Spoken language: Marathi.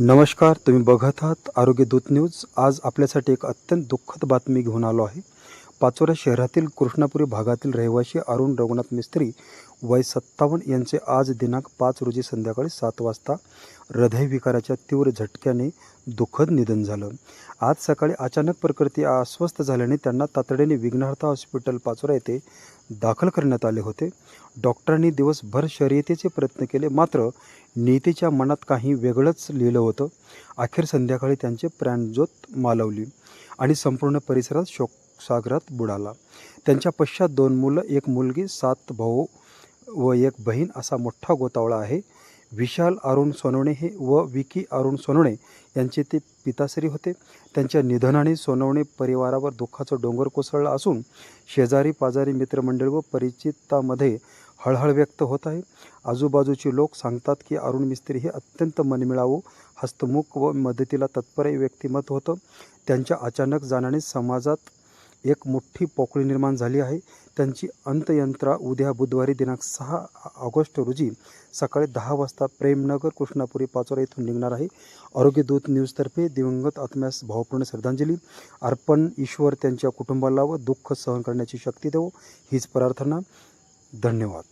नमस्कार तुम्ही बघत आहात आरोग्य दूत न्यूज. आज आपल्यासाठी एक अत्यंत दुःखद बातमी घेऊन आलो आहे. पाचोरा शहरातील कृष्णापुरी भागातील रहिवासी अरुण रघुनाथ मिस्त्री वय सत्तावन्न यांचे आज दिनांक पाच रोजी संध्याकाळी सात वाजता हृदयविकाराच्या तीव्र झटक्याने दुःखद निधन झालं. आज सकाळी अचानक प्रकृती अस्वस्थ झाल्याने त्यांना तातडीने विघ्नहर्ता हॉस्पिटल पाचोरा येथे दाखल करण्यात आले होते. डॉक्टरांनी दिवसभर शर्यतीचे प्रयत्न केले मात्र नीतीच्या मनात काही वेगळंच लिहिलं होतं. अखेर संध्याकाळी त्यांचे प्राणज्योत मालवली. आणि संपूर्ण परिसरात शोकसागरात बुडाला. त्यांच्या पश्चात दोन मुलं एक मुलगी सात भाऊ व एक बहीण असा मोठा गोतावळा आहे. विशाल अरुण सोनवणे हे व विकी अरुण सोनवणे यांचे ते पिताश्री होते. त्यांच्या निधनाने सोनवणे परिवारावर दुःखाचा डोंगर कोसळला असून शेजारी पाजारी मित्रमंडळ व परिचितामध्ये हळहळ व्यक्त होत आहे. आजूबाजूचे लोक सांगतात की अरुण मिस्त्री हे अत्यंत मनमिळावू हस्तमुख व मदतीला तत्पर व्यक्तिमत्व होतं. त्यांच्या अचानक जाण्याने समाजात एक मोठी पोकळी निर्माण झाली आहे. त्यांची अंतयंत्रा उद्या बुधवारी दिनांक सहा ऑगस्ट रोजी सकाळी दहा वाजता प्रेमनगर कृष्णापुरी पाचोरा येथून निघणार आहे. आरोग्य दूत न्यूजतर्फे दिवंगत आत्म्यास भावपूर्ण श्रद्धांजली. अर्पण ईश्वर त्यांच्या कुटुंबाला व दुःख सहन करण्याची शक्ती देवो. हीच प्रार्थना. धन्यवाद.